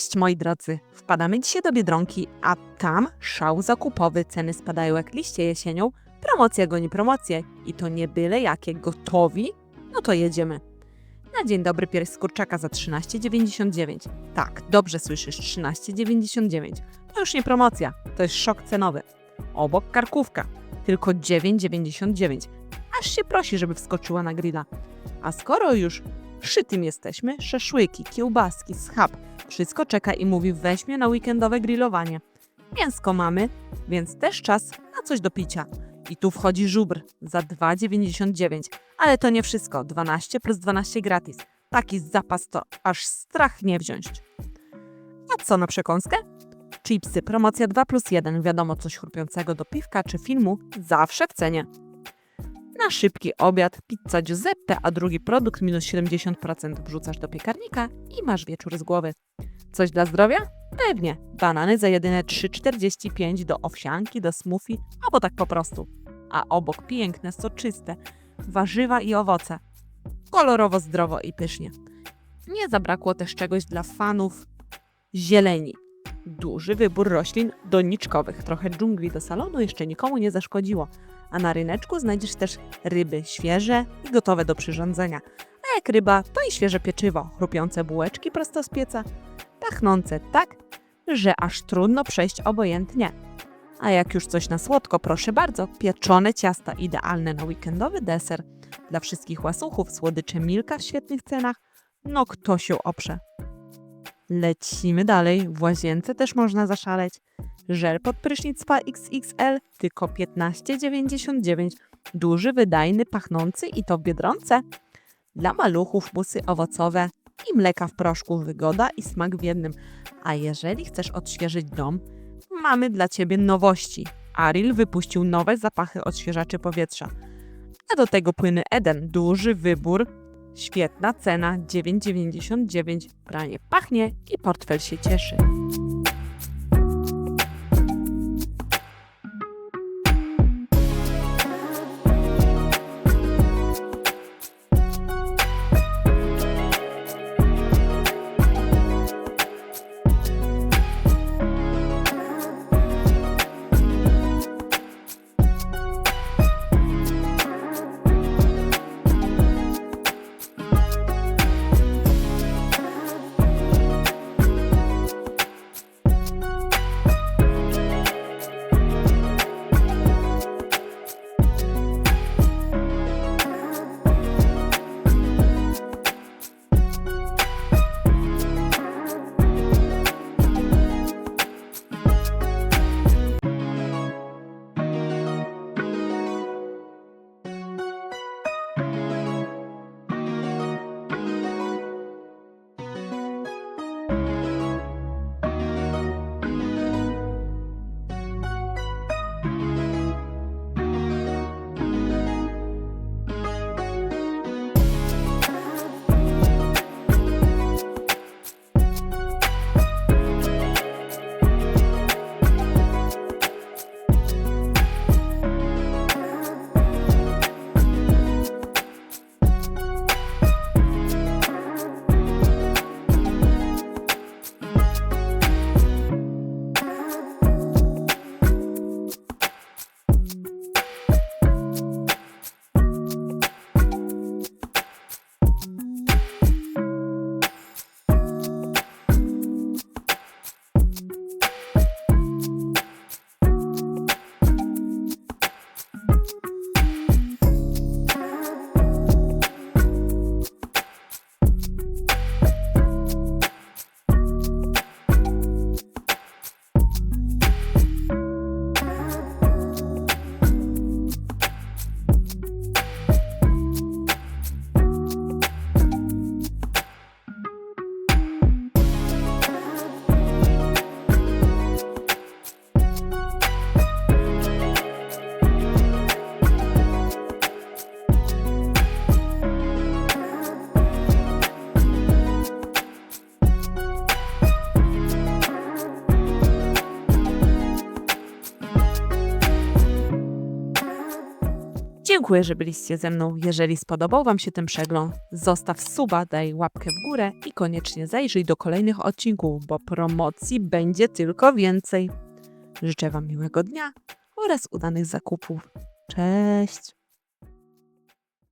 Cześć moi drodzy, wpadamy dzisiaj do Biedronki, a tam szał zakupowy, ceny spadają jak liście jesienią, promocja goni promocję i to nie byle jakie, gotowi? No to jedziemy. Na dzień dobry pierś z kurczaka za 13,99. Tak, dobrze słyszysz, 13,99. To już nie promocja, to jest szok cenowy. Obok karkówka, tylko 9,99. Aż się prosi, żeby wskoczyła na grilla. A skoro już przy tym jesteśmy, szaszłyki, kiełbaski, schab, wszystko czeka i mówi weź mnie na weekendowe grillowanie. Mięsko mamy, więc też czas na coś do picia. I tu wchodzi żubr za 2,99. Ale to nie wszystko. 12 plus 12 gratis. Taki zapas to aż strach nie wziąć. A co na przekąskę? Chipsy, promocja 2 plus 1. Wiadomo, coś chrupiącego do piwka czy filmu zawsze w cenie. Na szybki obiad pizza Giuseppe, a drugi produkt minus 70% wrzucasz do piekarnika i masz wieczór z głowy. Coś dla zdrowia? Pewnie. Banany za jedyne 3,45 do owsianki, do smoothie, albo tak po prostu. A obok piękne, soczyste, warzywa i owoce. Kolorowo, zdrowo i pysznie. Nie zabrakło też czegoś dla fanów zieleni. Duży wybór roślin doniczkowych. Trochę dżungli do salonu jeszcze nikomu nie zaszkodziło. A na ryneczku znajdziesz też ryby świeże i gotowe do przyrządzenia. A jak ryba, to i świeże pieczywo, chrupiące bułeczki prosto z pieca, pachnące tak, że aż trudno przejść obojętnie. A jak już coś na słodko, proszę bardzo, pieczone ciasta idealne na weekendowy deser. Dla wszystkich łasuchów słodycze Milka w świetnych cenach. No kto się oprze? Lecimy dalej. W łazience też można zaszaleć. Żel pod prysznic Spa XXL tylko 15,99. Duży, wydajny, pachnący i to w Biedronce. Dla maluchów musy owocowe i mleka w proszku wygoda i smak w jednym. A jeżeli chcesz odświeżyć dom, mamy dla Ciebie nowości. Aril wypuścił nowe zapachy odświeżaczy powietrza. A do tego płyny Eden. Duży wybór, świetna cena 9,99. Pranie pachnie i portfel się cieszy. Dziękuję, że byliście ze mną. Jeżeli spodobał Wam się ten przegląd, zostaw suba, daj łapkę w górę i koniecznie zajrzyj do kolejnych odcinków, bo promocji będzie tylko więcej. Życzę Wam miłego dnia oraz udanych zakupów. Cześć!